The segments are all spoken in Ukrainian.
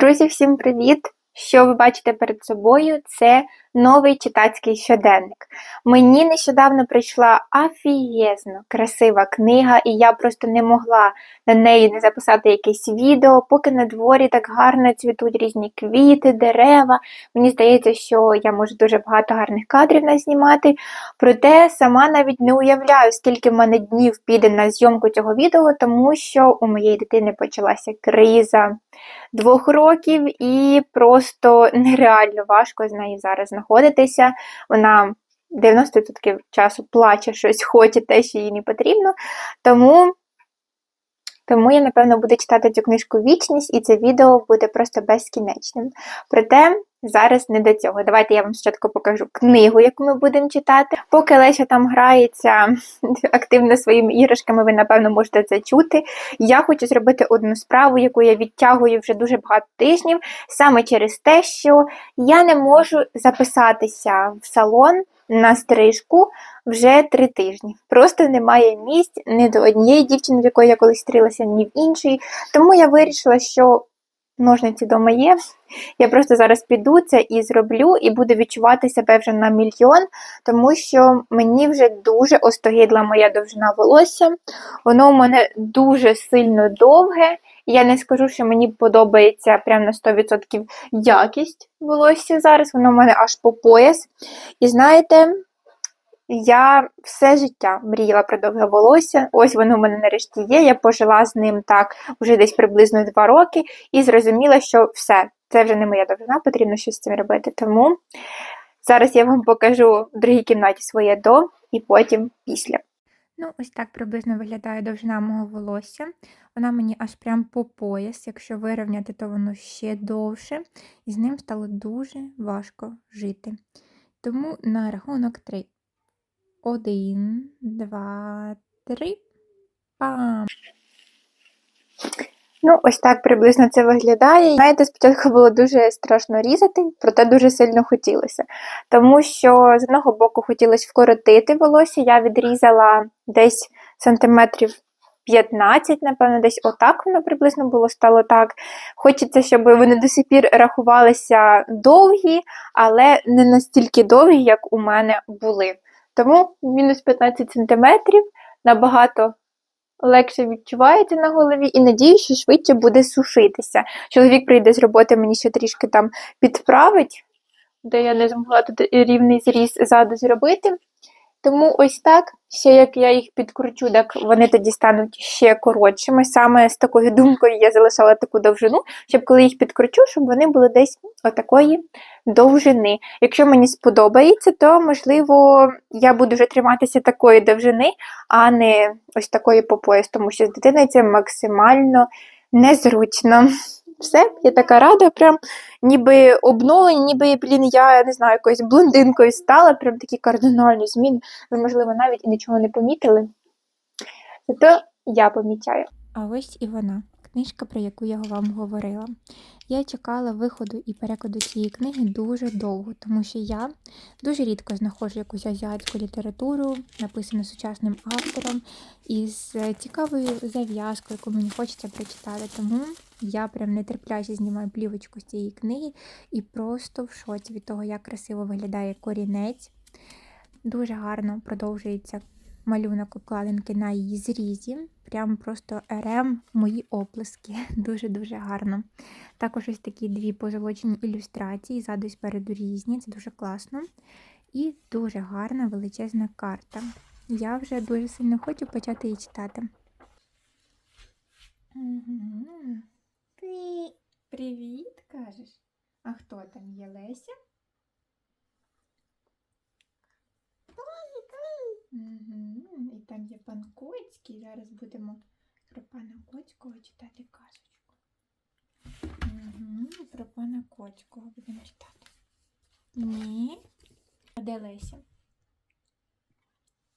Друзі, всім привіт! Що ви бачите перед собою? Це новий читацький щоденник. Мені нещодавно прийшла афієзно красива книга, і я просто не могла на неї не записати якесь відео, поки на дворі так гарно цвітуть різні квіти, дерева. Мені здається, що я можу дуже багато гарних кадрів назнімати. Проте сама навіть не уявляю, скільки в мене днів піде на зйомку цього відео, тому що у моєї дитини почалася криза двох років, і просто нереально важко з нею зараз знаходитися. Вона 90% часу плаче, щось хоче, те, що їй не потрібно. Тому. Тому я, напевно, буду читати цю книжку Вічність, і це відео буде просто безкінечним. Проте зараз не до цього. Давайте я вам спочатку покажу книгу, яку ми будемо читати. Поки Леся там грається активно своїми іграшками, ви, напевно, можете це чути. Я хочу зробити одну справу, яку я відтягую вже дуже багато тижнів, саме через те, що я не можу записатися в салон на стрижку вже три тижні. Просто немає місць ні до однієї дівчини, в якої я колись стрілася, ні в іншій. Тому я вирішила, що ножниці дома є. Я просто зараз піду це і зроблю, і буду відчувати себе вже на мільйон, тому що мені вже дуже остогидла моя довжина волосся. Воно у мене дуже сильно довге. Я не скажу, що мені подобається прямо на 100% якість волосся зараз, воно в мене аж по пояс. І знаєте, я все життя мріяла про довге волосся. Ось воно в мене нарешті є. Я пожила з ним так вже десь приблизно два роки і зрозуміла, що все, це вже не моя довжина, потрібно щось з цим робити. Тому зараз я вам покажу в другій кімнаті своє до і потім після. Ну, ось так приблизно виглядає довжина мого волосся. Вона мені аж прям по пояс. Якщо вирівняти, то воно ще довше, і з ним стало дуже важко жити. Тому на рахунок 3. Один, два, три. Пам! Ну, ось так приблизно це виглядає. Знаєте, спочатку було дуже страшно різати, проте дуже сильно хотілося. Тому що з одного боку хотілося вкоротити волосся, я відрізала десь сантиметрів 15, напевно, десь отак воно приблизно було стало так. Хочеться, щоб вони до сих пір рахувалися довгі, але не настільки довгі, як у мене були. Тому мінус 15 см набагато легше відчувається на голові і надію, що швидше буде сушитися. Чоловік прийде з роботи, мені ще трішки там підправить, де я не змогла тут рівний зріз ззаду зробити. Тому ось так, ще як я їх підкручу, так вони тоді стануть ще коротшими. Саме з такою думкою я залишала таку довжину, щоб коли їх підкручу, щоб вони були десь отакої довжини. Якщо мені сподобається, то можливо я буду вже триматися такої довжини, а не ось такої по пояс, тому що з дитиною це максимально незручно. Все, я така рада, прям ніби обновлення, ніби, блін, я не знаю, якоюсь блондинкою стала, прям такі кардинальні зміни. Ви, можливо, навіть і нічого не помітили. Зато я помічаю. А ось і вона, книжка, про яку я вам говорила. Я чекала виходу і перекладу цієї книги дуже довго, тому що я дуже рідко знаходжу якусь азіатську літературу, написану сучасним автором, із цікавою зав'язкою, яку мені хочеться прочитати. Тому я прям нетерпляче знімаю плівочку з цієї книги і просто в шоці від того, як красиво виглядає корінець. Дуже гарно продовжується малюнок обкладинки на її зрізі. Прям просто РМ мої оплески. Дуже-дуже гарно. Також ось такі дві позолочені ілюстрації, ззаду і спереду різні, це дуже класно. І дуже гарна величезна карта. Я вже дуже сильно хочу почати її читати. Угу. Ти привіт, кажеш? А хто там є Леся? Угу. І там є пан Коцький. Зараз будемо про пана Коцького читати казочку. Угу. Про пана Коцького будемо читати. Ні. А де Леся?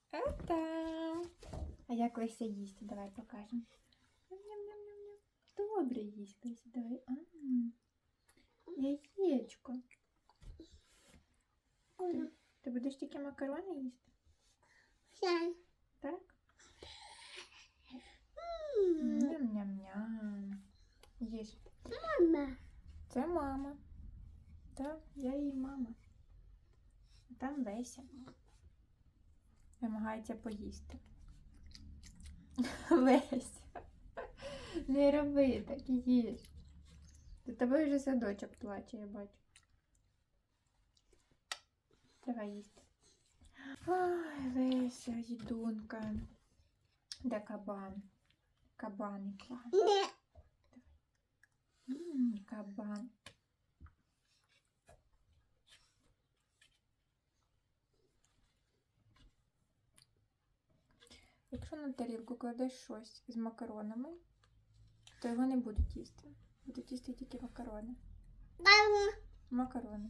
Та-там. А як Леся їсть? Давай покажемо. Добре Леся. Давай. А, Яєчко. Ти, ти будеш тільки макарони їсти? Так? Ням-ням-ням. Їж. Мама, Це мама. Так, я її мама. Там Леся. Вимагається поїсти. Леся. Не роби так їж. До тебе вже садочок плаче, я бачу. Давай їсти. Ой, Леся, їдунка. Де кабан? Кабан. Давай. М, Кабан. Якщо на тарілку кладеш щось з макаронами, то його не будуть їсти. Будуть їсти тільки макарони. Макарони.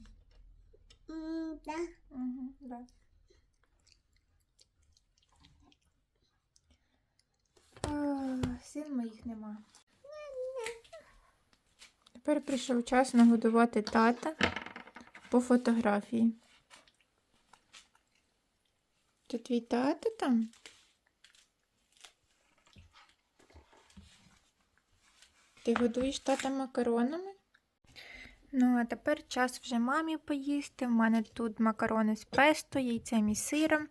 Угу, да. Ах, Сил моїх нема. Тепер прийшов час нагодувати тата по фотографії. Це твій тато там? Ти годуєш тата макаронами? Ну, а тепер час вже мамі поїсти. У мене тут макарони з песто, яйцем і сиром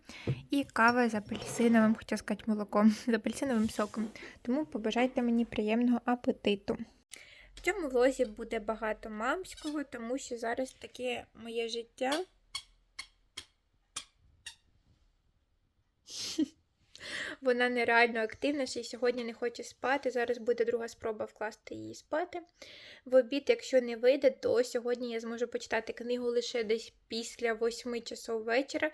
і кава з апельсиновим, хотіла сказати молоком, з апельсиновим соком. Тому побажайте мені приємного апетиту. В цьому влозі буде багато мамського, тому що зараз таке моє життя. Вона нереально активна, ще й сьогодні не хоче спати. Зараз буде друга спроба вкласти її спати. В обід, якщо не вийде, то сьогодні я зможу почитати книгу лише десь після 8 часов вечора,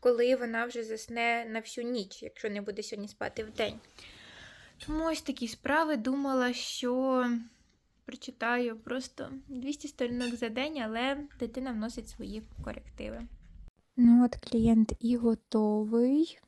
коли вона вже засне на всю ніч, якщо не буде сьогодні спати в день. Тому ось такі справи думала, що прочитаю просто 200 сторінок за день, але дитина вносить свої корективи. Ну от клієнт і готовий.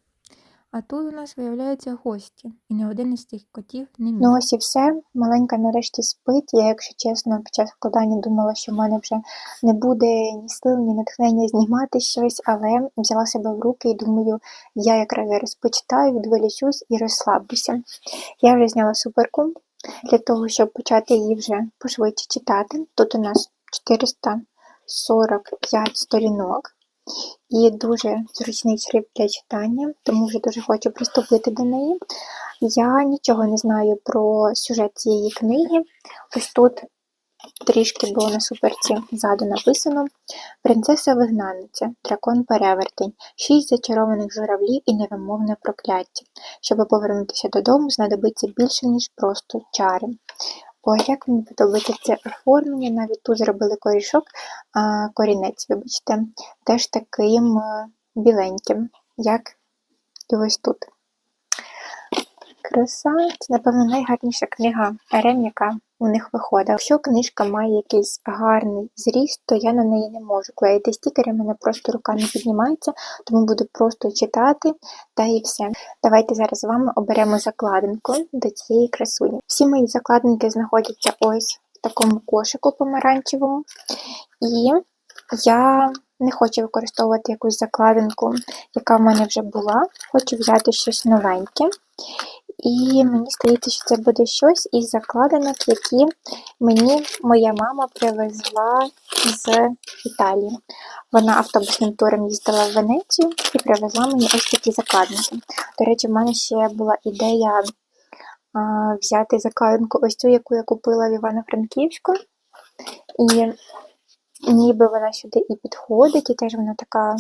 А тут у нас виявляються гості, і не один із цих котів не мій. Ну ось і все. Маленька нарешті спить. Я, якщо чесно, під час вкладання думала, що в мене вже не буде ні сил, ні натхнення знімати щось, але взяла себе в руки і думаю, я якраз зараз почитаю, відволічусь і розслаблюся. Я вже зняла суперку для того, щоб почати її вже пошвидше читати. Тут у нас 445 сторінок і дуже зручний шрифт для читання, тому вже дуже хочу приступити до неї. Я нічого не знаю про сюжет цієї книги. Ось тут трішки було на суперці ззаду написано: Принцеса вигнанниця, дракон перевертень, шість зачарованих журавлів і невимовне прокляття. Щоб повернутися додому, знадобиться більше, ніж просто чари. Ой, як мені подобається це оформлення, навіть тут зробили корішок, а корінець, вибачте, теж таким е, біленьким, як і ось тут. Краса це, напевно, найгарніша книга яка у них виходить. Якщо книжка має якийсь гарний зріст, то я на неї не можу клеїти стікери, мене просто рука не піднімається, тому буду просто читати та і все. Давайте зараз з вами оберемо закладинку до цієї красуні. Всі мої закладинки знаходяться ось в такому кошику помаранчевому. І я не хочу використовувати якусь закладинку, яка в мене вже була. Хочу взяти щось новеньке. І мені здається, що це буде щось із закладинок, які мені моя мама привезла з Італії. Вона автобусним туром їздила в Венецію і привезла мені ось такі закладинки. До речі, в мене ще була ідея а, взяти закладинку ось цю, яку я купила в Івано-Франківську. І ніби вона сюди і підходить, і теж вона така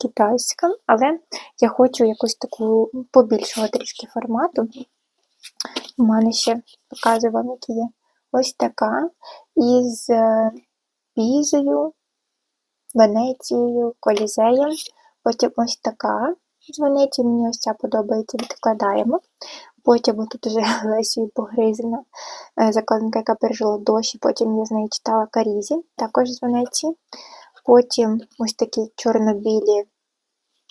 китайська, але я хочу якусь таку побільшого трішки формату. У мене ще показую вам, які є. Ось така із е, Пізою, Венецією, Колізеєм. Потім ось така з Венеції, мені ось ця подобається, відкладаємо. Потім тут вже Лесією погризена закладинка, яка пережила дощ, потім я з нею читала Карізі, також з Венеції. Потім ось такі чорно-білі,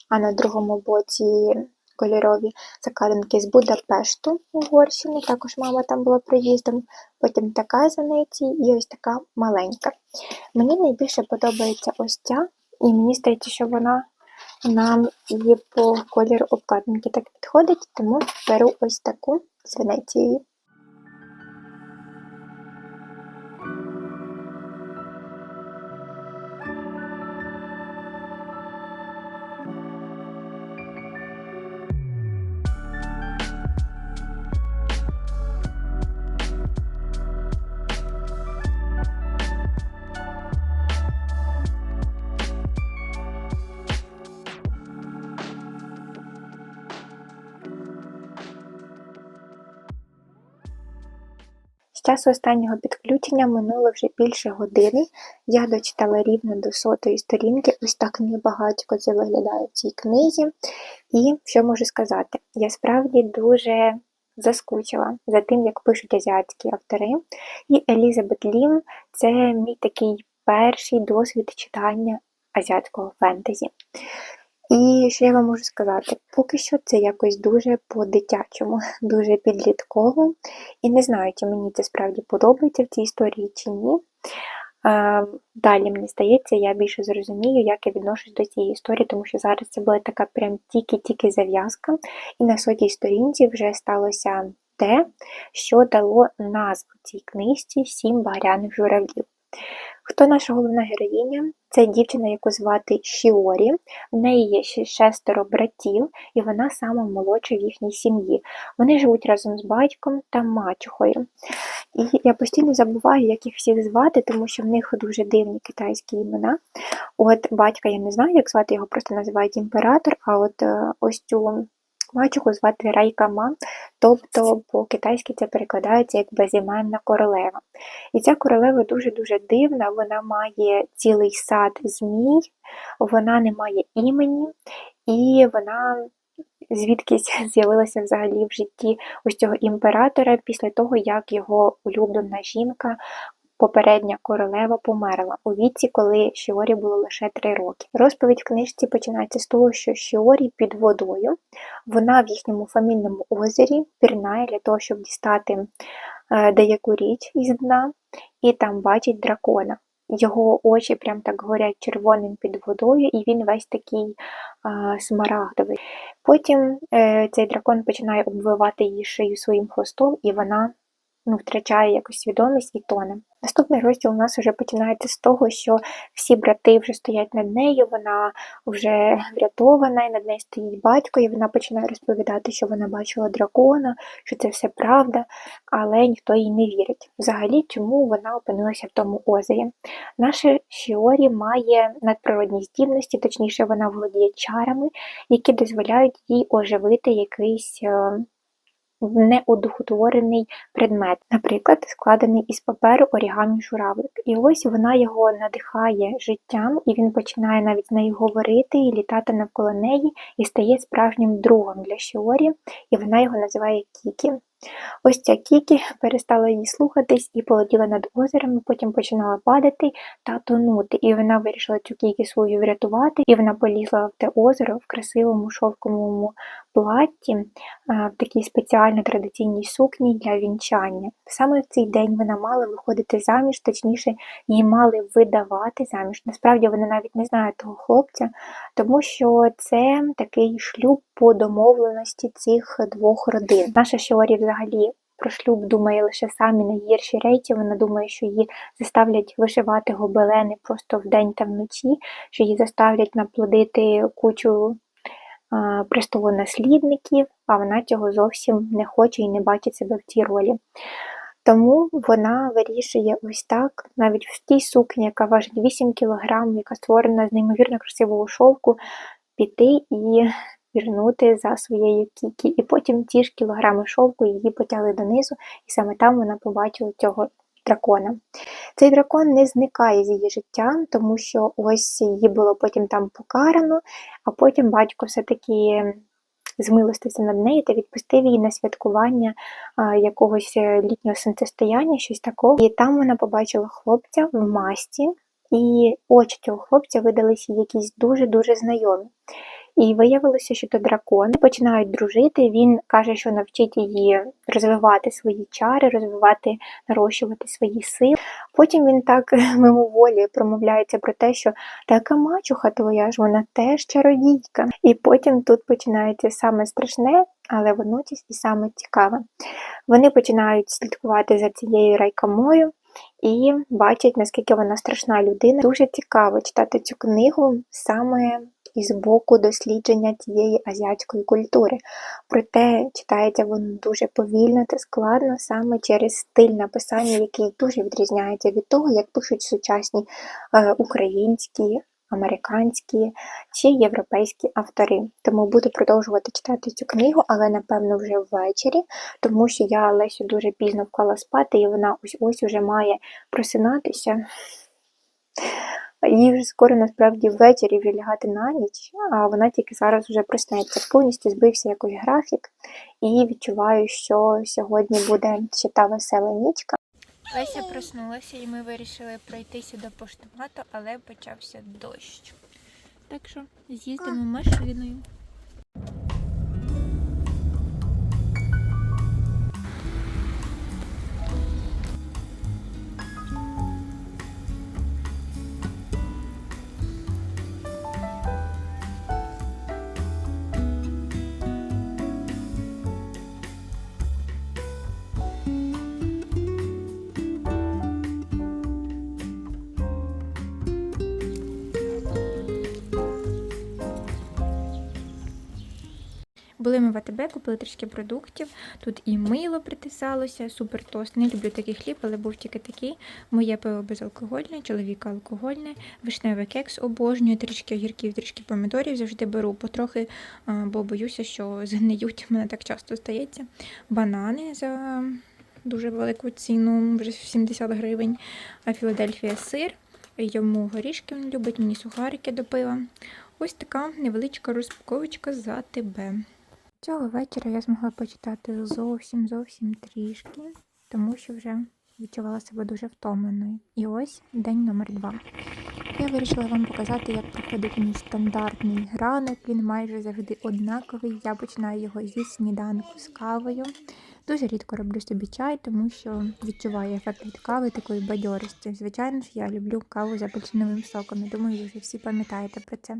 а на другому боці кольорові закладинки з Будапешту Угорщини. Також мама там була приїздом. Потім така з і ось така маленька. Мені найбільше подобається ось ця, і мені здається, що вона нам і по кольору обкладинки так підходить, тому беру ось таку з Венецією. Часу останнього підключення минуло вже більше години. Я дочитала рівно до сотої сторінки, ось так небагатько це виглядає в цій книзі. І що можу сказати? Я справді дуже заскучила за тим, як пишуть азіатські автори. І Елізабет Лім це мій такий перший досвід читання азіатського фентезі. І що я вам можу сказати? Поки що це якось дуже по-дитячому, дуже підлітково. І не знаю, чи мені це справді подобається в цій історії чи ні. Далі, мені здається, я більше зрозумію, як я відношусь до цієї історії, тому що зараз це була така прям тільки-тільки зав'язка, і на сотій сторінці вже сталося те, що дало назву цій книжці Сім багряних журавлів. Хто наша головна героїня? Це дівчина, яку звати Шіорі. В неї є ще шестеро братів, і вона сама молодша в їхній сім'ї. Вони живуть разом з батьком та мачухою. І я постійно забуваю, як їх всіх звати, тому що в них дуже дивні китайські імена. От батька я не знаю, як звати, його просто називають імператор, а от е, ось цю мачуху звати Райкама, тобто по-китайськи це перекладається як безіменна королева. І ця королева дуже-дуже дивна, вона має цілий сад змій, вона не має імені, і вона звідкись з'явилася взагалі в житті ось цього імператора після того, як його улюблена жінка. Попередня королева померла у віці, коли Шіорі було лише три роки. Розповідь в книжці починається з того, що Шіорі під водою, вона в їхньому фамільному озері пірнає для того, щоб дістати е, деяку річ із дна, і там бачить дракона. Його очі прям так горять червоним під водою, і він весь такий а, смарагдовий. Потім е, цей дракон починає обвивати її шию своїм хвостом, і вона ну, втрачає якусь свідомість і тоне. Наступний розділ у нас вже починається з того, що всі брати вже стоять над нею, вона вже врятована, і над нею стоїть батько, і вона починає розповідати, що вона бачила дракона, що це все правда, але ніхто їй не вірить. Взагалі, чому вона опинилася в тому озері. Наша Шіорі має надприродні здібності, точніше, вона володіє чарами, які дозволяють їй оживити якийсь. Е, неодухотворений предмет, наприклад, складений із паперу орігамі журавлик. І ось вона його надихає життям, і він починає навіть з нею говорити і літати навколо неї, і стає справжнім другом для Шіорі, і вона його називає Кікі. Ось ця Кікі перестала її слухатись і полетіла над озером, потім починала падати та тонути. І вона вирішила цю Кікі свою врятувати, і вона полізла в те озеро в красивому шовковому платті, в такій спеціально традиційній сукні для вінчання. Саме в цей день вона мала виходити заміж, точніше, її мали видавати заміж. Насправді вона навіть не знає того хлопця, тому що це такий шлюб по домовленості цих двох родин. Наша Шіорі взагалі. Про шлюб думає лише самі найгірші речі. Вона думає, що її заставлять вишивати гобелени просто вдень та вночі, що її заставлять наплодити кучу престолонаслідників, а вона цього зовсім не хоче і не бачить себе в цій ролі. Тому вона вирішує ось так, навіть в тій сукні, яка важить 8 кг, яка створена з неймовірно красивого шовку, піти і пірнути за своєю кікі. І потім ті ж кілограми шовку її потягли донизу, і саме там вона побачила цього дракона. Цей дракон не зникає з її життя, тому що ось її було потім там покарано, а потім батько все-таки змилостився над нею та відпустив її на святкування а, якогось е, літнього сонцестояння, щось такого. І там вона побачила хлопця в масті, і очі цього хлопця видалися якісь дуже-дуже знайомі. І виявилося, що то дракони починають дружити. Він каже, що навчить її розвивати свої чари, розвивати, нарощувати свої сили. Потім він так мимоволі промовляється про те, що така мачуха твоя ж вона теж чародійка. І потім тут починається саме страшне, але водночас і саме цікаве. Вони починають слідкувати за цією райкамою. І бачать, наскільки вона страшна людина. Дуже цікаво читати цю книгу саме із боку дослідження тієї азіатської культури. Проте читається воно дуже повільно та складно саме через стиль написання, який дуже відрізняється від того, як пишуть сучасні е, українські американські чи європейські автори. Тому буду продовжувати читати цю книгу, але напевно вже ввечері, тому що я Лесю дуже пізно вклала спати, і вона ось ось уже має просинатися. Їй вже скоро насправді ввечері вже лягати на ніч, а вона тільки зараз вже проснеться. Повністю збився якийсь графік, і відчуваю, що сьогодні буде ще та весела нічка. Леся проснулася, і ми вирішили пройтися до поштомату, але почався дощ. Так що з'їздимо машиною. Були ми в АТБ, купили трішки продуктів. Тут і мило притисалося, супер тост. Не люблю такий хліб, але був тільки такий. Моє пиво безалкогольне, чоловіка алкогольне, вишневий кекс обожнюю, трішки огірків, трішки помідорів завжди беру потрохи, бо боюся, що згниють. У мене так часто стається. Банани за дуже велику ціну, вже 70 гривень. А Філадельфія сир. Йому горішки він любить, мені сухарики до пива. Ось така невеличка розпаковочка за тебе. Цього вечора я змогла почитати зовсім зовсім трішки, тому що вже відчувала себе дуже втомленою. І ось день номер два. Я вирішила вам показати, як проходить мій стандартний ранок. Він майже завжди однаковий. Я починаю його зі сніданку з кавою. Дуже рідко роблю собі чай, тому що відчуваю ефект від кави такої бадьорості. Звичайно ж, я люблю каву з апельсиновим соком. Я думаю, ви вже всі пам'ятаєте про це.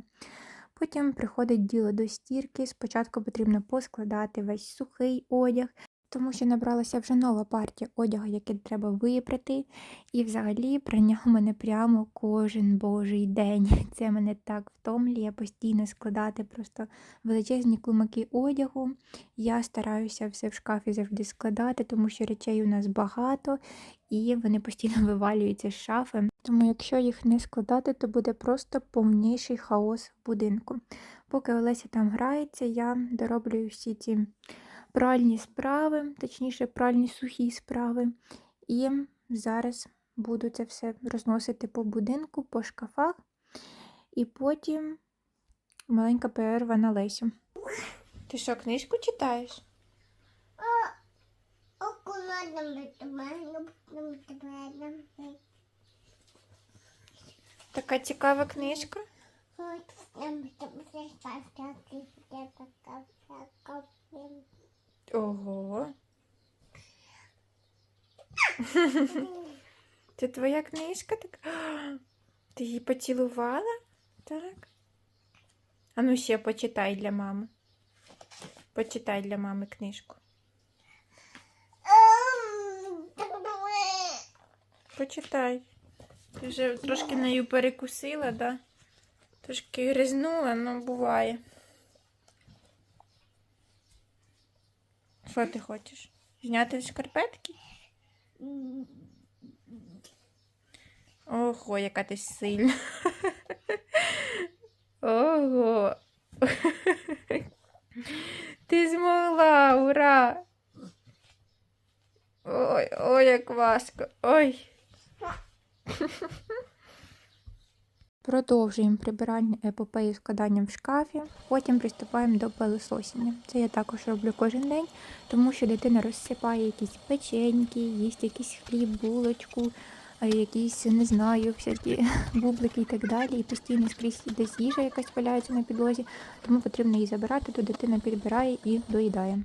Потім приходить діло до стірки. Спочатку потрібно поскладати весь сухий одяг, тому що набралася вже нова партія одягу, який треба випрати. І взагалі прання мене прямо кожен божий день. Це мене так втомлює постійно складати просто величезні клумаки одягу. Я стараюся все в шкафі завжди складати, тому що речей у нас багато і вони постійно вивалюються з шафи. Тому якщо їх не складати, то буде просто повніший хаос в будинку. Поки Олеся там грається, я дороблюю всі ці пральні справи, точніше, пральні сухі справи. І зараз буду це все розносити по будинку, по шкафах. І потім маленька перерва на Лесю. Ти що, книжку читаєш? Така цікава книжка. Вот, там там все ставки, где такая копия. Ого. Це твоя книжка так? Ти її поцілувала? Так. А ну ще почитай для мами. Почитай для мами книжку. Почитай. Ти вже трошки нею перекусила, да? Трошки гризнула, ну буває. Що ти хочеш? Зняти шкарпетки? Ого, яка ти сильна. Ого. Ти змогла, ура! Ой, ой, як важко. Ой. Продовжуємо прибирання епопею складанням в шкафі, потім приступаємо до пилососіння. Це я також роблю кожен день, тому що дитина розсипає якісь печеньки, їсть якийсь хліб, булочку, якісь, не знаю, всякі бублики і так далі. І постійно скрізь десь їжа якась валяється на підлозі, тому потрібно її забирати, то дитина підбирає і доїдає.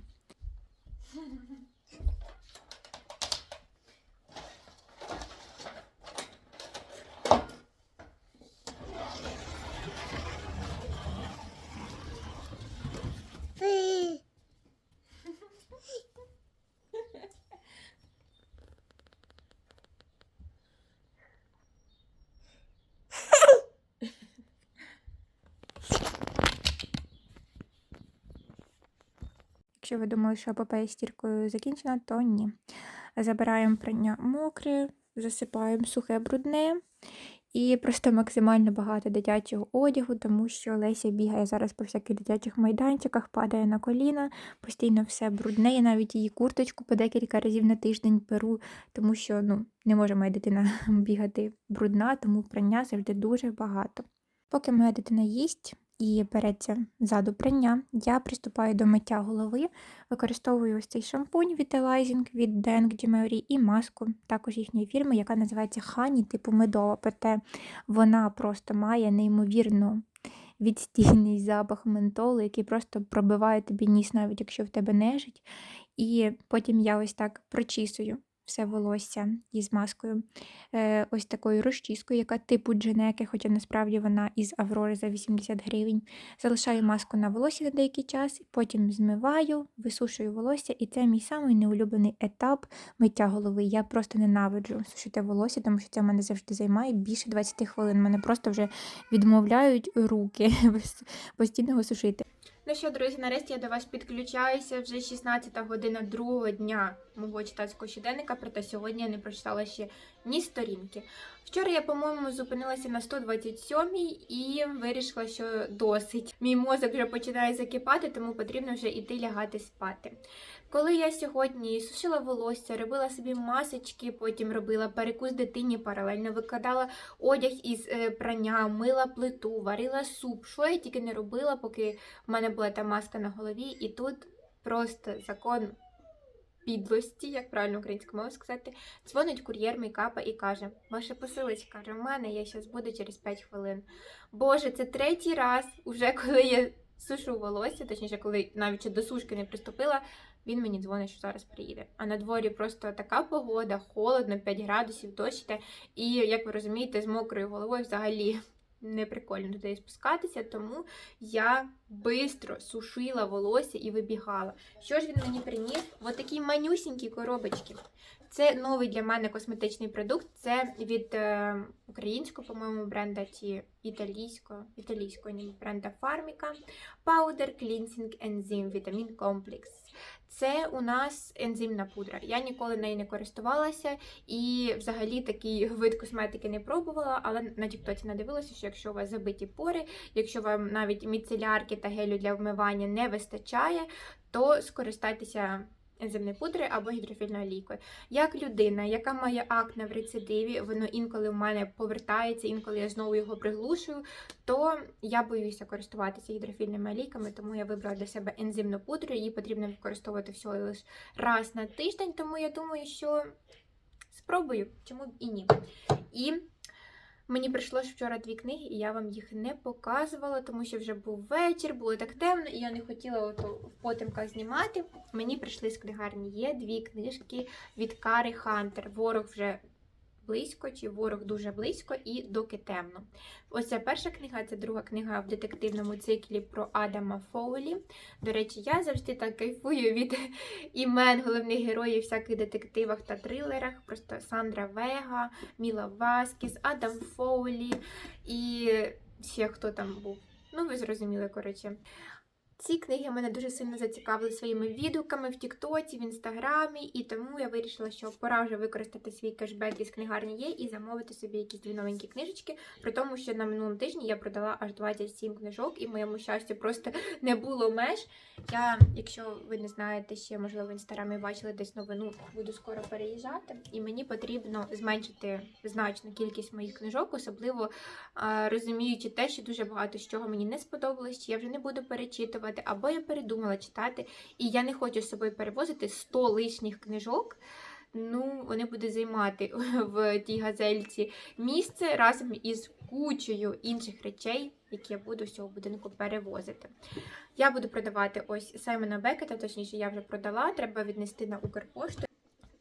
Якщо ви думали, що епопея з стіркою закінчена, то ні. Забираємо прання мокре, засипаємо сухе брудне І просто максимально багато дитячого одягу, тому що Леся бігає зараз по всяких дитячих майданчиках, падає на коліна, постійно все брудне. Я навіть її курточку по декілька разів на тиждень перу, тому що ну, не може моя дитина бігати брудна, тому прання завжди дуже багато. Поки моя дитина їсть і береться ззаду прання, я приступаю до миття голови, використовую ось цей шампунь Vitalizing від Deng Jimeri і маску також їхньої фірми, яка називається Honey, типу медова, проте вона просто має неймовірно відстійний запах ментолу, який просто пробиває тобі ніс, навіть якщо в тебе нежить. І потім я ось так прочісую все волосся із маскою, е, ось такою розчіскою, яка типу Дженеки, хоча насправді вона із Аврори за 80 гривень. Залишаю маску на волосі на деякий час, потім змиваю, висушую волосся, і це мій самий неулюблений етап миття голови. Я просто ненавиджу сушити волосся, тому що це в мене завжди займає більше 20 хвилин. Мене просто вже відмовляють руки постійно його сушити. Ну що, друзі, нарешті я до вас підключаюся. Вже 16 година другого дня мого читацького щоденника, проте сьогодні я не прочитала ще ні сторінки. Вчора я, по-моєму, зупинилася на 127-й і вирішила, що досить. Мій мозок вже починає закипати, тому потрібно вже йти лягати спати. Коли я сьогодні сушила волосся, робила собі масочки, потім робила перекус дитині, паралельно викладала одяг із е, прання, мила плиту, варила суп. Що я тільки не робила, поки в мене була та маска на голові, і тут просто закон підлості, як правильно українською мовою сказати, дзвонить кур'єр мейкапа і каже: Ваша посилочка в мене, я зараз буду через 5 хвилин. Боже, це третій раз, уже коли я сушу волосся, точніше, коли навіть до сушки не приступила, він мені дзвонить, що зараз приїде. А на дворі просто така погода, холодно, 5 градусів, дощ. І як ви розумієте, з мокрою головою взагалі не прикольно туди спускатися, тому я бистро сушила волосся і вибігала. Що ж він мені приніс? Ось такі манюсінькі коробочки. Це новий для мене косметичний продукт. Це від е, українського, по-моєму, бренда чи італійського, італійського бренда Фарміка. Powder Cleansing Enzyme Vitamin Complex. Це у нас ензимна пудра. Я ніколи нею не користувалася і взагалі такий вид косметики не пробувала, але на Тіктоці надивилася, що якщо у вас забиті пори, якщо вам навіть міцелярки та гелю для вмивання не вистачає, то скористайтеся ензимною пудрою або гідрофільною олійкою. Як людина, яка має акне в рецидиві, воно інколи в мене повертається, інколи я знову його приглушую, то я боюся користуватися гідрофільними олійками, тому я вибрала для себе ензимну пудру. Її потрібно використовувати всього лише раз на тиждень, тому я думаю, що спробую, чому б і ні. І Мені прийшло вчора дві книги, і я вам їх не показувала, тому що вже був вечір, було так темно, і я не хотіла ото в потемках знімати. Мені прийшли з книгарні. Є дві книжки від Кари Хантер. Ворог вже близько, чи ворог дуже близько, і доки темно. Ось ця перша книга, це друга книга в детективному циклі про Адама Фоулі. До речі, я завжди так кайфую від імен головних героїв всяких детективах та трилерах. Просто Сандра Вега, Міла Васкіс, Адам Фоулі і ще хто там був. Ну, ви зрозуміли, коротше. Ці книги мене дуже сильно зацікавили своїми відгуками в Тіктоці, в Інстаграмі, і тому я вирішила, що пора вже використати свій кешбек із книгарні є і замовити собі якісь дві новенькі книжечки. При тому, що на минулому тижні я продала аж 27 книжок, і моєму щастю просто не було меж. Я, якщо ви не знаєте, ще можливо в інстаграмі бачили десь новину, буду скоро переїжджати, і мені потрібно зменшити значно кількість моїх книжок, особливо розуміючи те, що дуже багато з чого мені не сподобалось, я вже не буду перечитувати, або я передумала читати, і я не хочу з собою перевозити 100 лишніх книжок. Ну, вони будуть займати в тій газельці місце разом із кучею інших речей, які я буду з цього будинку перевозити. Я буду продавати ось Саймона Бекета, точніше, я вже продала, треба віднести на Укрпошту.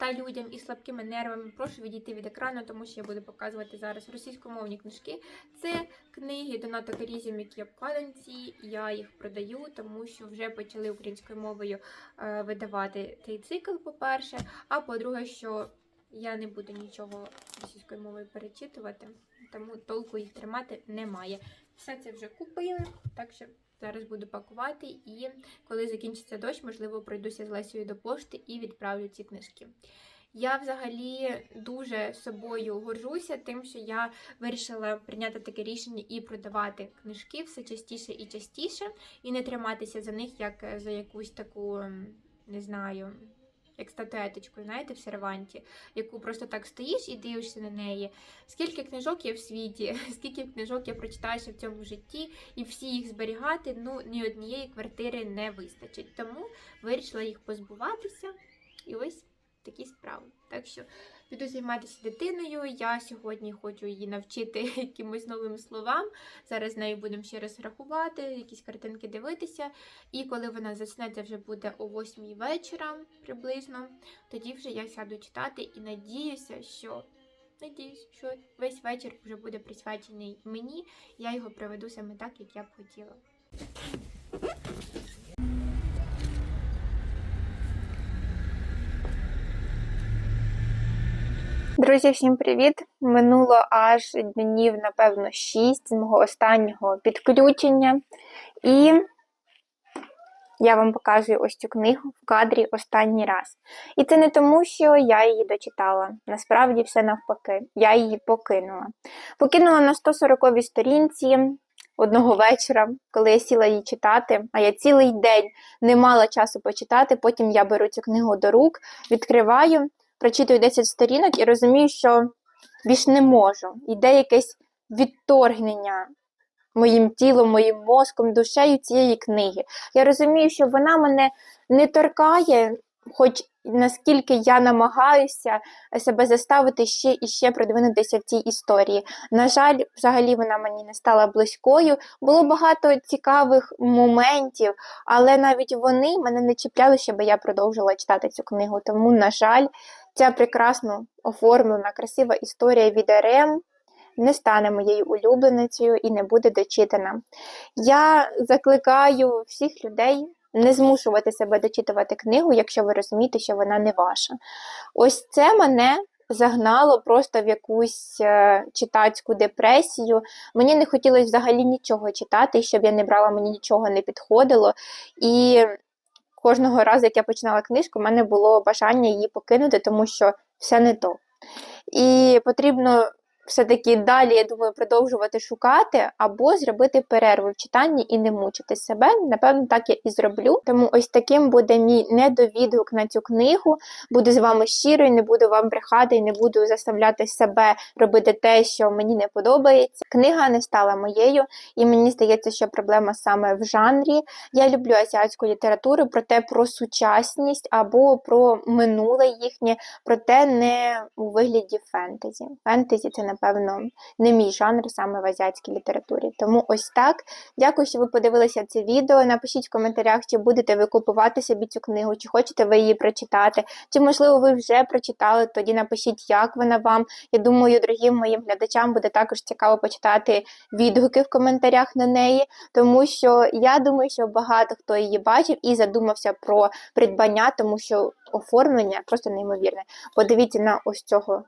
Та людям із слабкими нервами прошу відійти від екрану, тому що я буду показувати зараз російськомовні книжки. Це книги Доната Корізім, які обкладинці. Я їх продаю, тому що вже почали українською мовою е, видавати цей цикл, по-перше. А по-друге, що я не буду нічого російською мовою перечитувати, тому толку їх тримати немає. Все це вже купили, так що зараз буду пакувати. І коли закінчиться дощ, можливо, пройдуся з Лесією до пошти і відправлю ці книжки. Я взагалі дуже собою горжуся тим, що я вирішила прийняти таке рішення і продавати книжки все частіше і частіше, і не триматися за них як за якусь таку, не знаю. Як статуеточку, знаєте, в серванті, яку просто так стоїш і дивишся на неї. Скільки книжок є в світі, скільки книжок я прочитаюся в цьому житті, і всі їх зберігати, ну ні однієї квартири не вистачить. Тому вирішила їх позбуватися. І ось такі справи. Так що піду займатися дитиною. Я сьогодні хочу її навчити якимось новим словам. Зараз з нею будемо ще раз рахувати, якісь картинки дивитися. І коли вона це вже буде о 8 вечора приблизно. Тоді вже я сяду читати і надіюся, що. Надіюсь, що весь вечір вже буде присвячений мені. Я його проведу саме так, як я б хотіла. Друзі, всім привіт! Минуло аж днів, напевно, 6 з мого останнього підключення. І я вам показую ось цю книгу в кадрі останній раз. І це не тому, що я її дочитала. Насправді все навпаки. Я її покинула. Покинула на 140 сторінці одного вечора, коли я сіла її читати, а я цілий день не мала часу почитати. Потім я беру цю книгу до рук, відкриваю прочитую 10 сторінок і розумію, що більш не можу. Іде якесь відторгнення моїм тілом, моїм мозком, душею цієї книги. Я розумію, що вона мене не торкає, хоч наскільки я намагаюся себе заставити ще і ще продвинутися в цій історії. На жаль, взагалі вона мені не стала близькою. Було багато цікавих моментів, але навіть вони мене не чіпляли, щоб я продовжила читати цю книгу. Тому, на жаль, ця прекрасно оформлена, красива історія від РМ не стане моєю улюбленицею і не буде дочитана. Я закликаю всіх людей не змушувати себе дочитувати книгу, якщо ви розумієте, що вона не ваша. Ось це мене. Загнало просто в якусь е, читацьку депресію. Мені не хотілося взагалі нічого читати, щоб я не брала, мені нічого не підходило. І кожного разу, як я починала книжку, в мене було бажання її покинути, тому що все не то. І потрібно все-таки далі, я думаю, продовжувати шукати або зробити перерву в читанні і не мучити себе. Напевно, так я і зроблю. Тому ось таким буде мій недовідгук на цю книгу. Буду з вами щирою, не буду вам брехати і не буду заставляти себе робити те, що мені не подобається. Книга не стала моєю, і мені здається, що проблема саме в жанрі. Я люблю азіатську літературу, проте про сучасність або про минуле їхнє, проте не у вигляді фентезі. Фентезі це, напевно, не мій жанр саме в азіатській літературі. Тому ось так. Дякую, що ви подивилися це відео. Напишіть в коментарях, чи будете ви купувати собі цю книгу, чи хочете ви її прочитати, чи, можливо, ви вже прочитали, тоді напишіть, як вона вам. Я думаю, дорогим моїм глядачам буде також цікаво почитати відгуки в коментарях на неї, тому що я думаю, що багато хто її бачив і задумався про придбання, тому що оформлення просто неймовірне. Подивіться на ось цього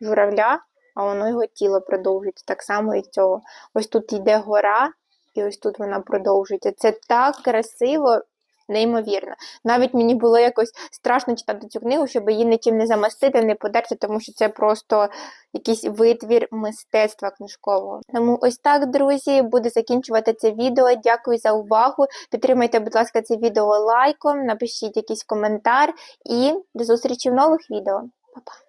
журавля, а воно його тіло продовжується. Так само і цього. Ось тут йде гора, і ось тут вона продовжується. Це так красиво. Неймовірно. Навіть мені було якось страшно читати цю книгу, щоб її нічим не замастити, не подерти, тому що це просто якийсь витвір мистецтва книжкового. Тому ось так, друзі, буду закінчувати це відео. Дякую за увагу. Підтримайте, будь ласка, це відео лайком, напишіть якийсь коментар і до зустрічі в нових відео. Па-па!